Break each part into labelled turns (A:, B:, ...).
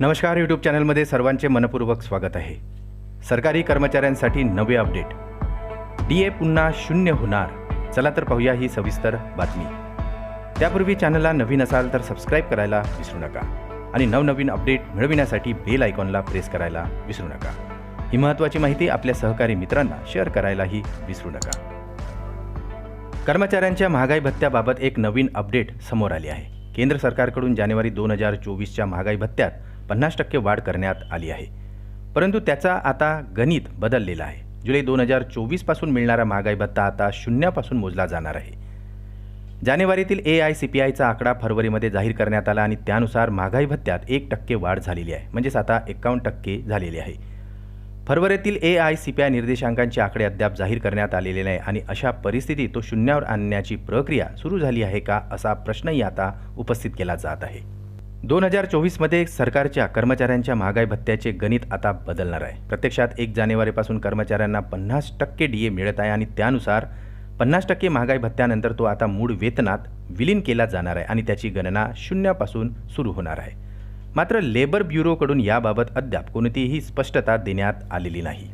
A: नमस्कार यूट्यूब चॅनलमध्ये सर्वांचे मनपूर्वक स्वागत आहे. सरकारी कर्मचाऱ्यांसाठी नवे अपडेट. डी ए पुन्हा शून्य होणार. चला तर पाहूया ही सविस्तर बातमी. त्यापूर्वी चॅनलला नवीन असाल तर सबस्क्राईब करायला विसरू नका. आणि नवनवीन अपडेट मिळविण्यासाठी बेल आयकॉनला प्रेस करायला विसरू नका. ही महत्त्वाची माहिती आपल्या सहकारी मित्रांना शेअर करायलाही विसरू नका. कर्मचाऱ्यांच्या महागाई भत्त्याबाबत एक नवीन अपडेट समोर आली आहे. केंद्र सरकारकडून जानेवारी दोन हजार चोवीसच्या महागाई भत्त्यात पन्नास टक्के वाढ करण्यात आली आहे. परंतु त्याचा आता गणित बदललेला आहे. जुलै दोन हजार चोवीसपासून मिळणारा महागाई भत्ता आता शून्यापासून मोजला जाणार आहे. जानेवारीतील ए आय सी पी आयचा आकडा फरवरीमध्ये जाहीर करण्यात आला आणि त्यानुसार महागाई भत्त्यात एक टक्के वाढ झालेली आहे. म्हणजेच आता एकावन्न टक्के झालेली आहे. फरवरीतील A I C P I निर्देशांकांचे आकडे अद्याप जाहीर करण्यात आलेले नाही आणि अशा परिस्थितीत तो शून्यावर आणण्याची प्रक्रिया सुरू झाली आहे का असा प्रश्नही आता उपस्थित केला जात आहे. दोन हजार चोवीसमध्ये सरकारच्या कर्मचाऱ्यांच्या महागाई भत्त्याचे गणित आता बदलणार आहे. प्रत्यक्षात एक जानेवारीपासून कर्मचाऱ्यांना पन्नास टक्के डी ए मिळत आहे आणि त्यानुसार पन्नास टक्के महागाई भत्त्यानंतर तो आता मूळ वेतनात विलीन केला जाणार आहे आणि त्याची गणना शून्यापासून सुरू होणार आहे. मात्र लेबर ब्युरोकडून याबाबत अद्याप कोणतीही स्पष्टता देण्यात आलेली नाही.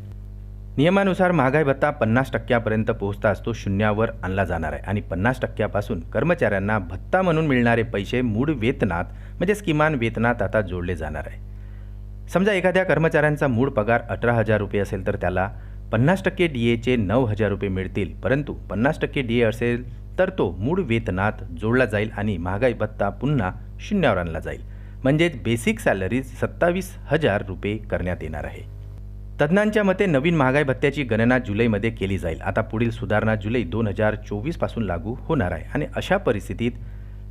A: नियमानुसार महागाई भत्ता पन्नास टक्क्यापर्यंत पोहोचताच तो शून्यावर आणला जाणार आहे आणि पन्नास टक्क्यापासून कर्मचाऱ्यांना भत्ता म्हणून मिळणारे पैसे मूळ वेतनात म्हणजेच किमान वेतनात आता जोडले जाणार आहे. समजा एखाद्या कर्मचाऱ्यांचा मूळ पगार अठरा हजार रुपये असेल तर त्याला पन्नास टक्के डी एचे नऊ हजार रुपये मिळतील परंतु पन्नास टक्के डी ए असेल तर तो मूळ वेतनात जोडला जाईल आणि महागाई भत्ता पुन्हा शून्यावर आणला जाईल. म्हणजेच बेसिक सॅलरी सत्तावीस हजार रुपये करण्यात येणार आहे. तज्ज्ञांच्या मते नवीन महागाई भत्त्याची गणना जुलैमध्ये केली जाईल. आता पुढील सुधारणा जुलै दोन हजार चोवीसपासून लागू होणार आहे आणि अशा परिस्थितीत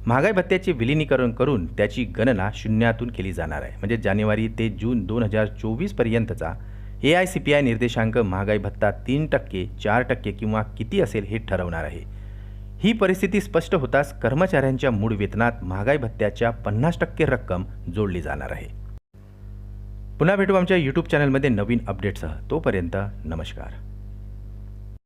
A: महागाई भत्त्याचे विलिनीकरण करून त्याची गणना शून्यातून केली जाणार आहे. म्हणजे जानेवारी ते जून दोन हजार चोवीसपर्यंतचा A I C P I निर्देशांक महागाई भत्ता तीन टक्के चार टक्के किंवा किती असेल हे ठरवणार आहे. ही परिस्थिती स्पष्ट होताच कर्मचाऱ्यांच्या मूळ वेतनात महागाई भत्त्याच्या पन्नास टक्के रक्कम जोडली जाणार आहे. पुन्हा भेटू आमच्या यूट्यूब चॅनलमध्ये नवीन अपडेटसह तोपर्यंत नमस्कार.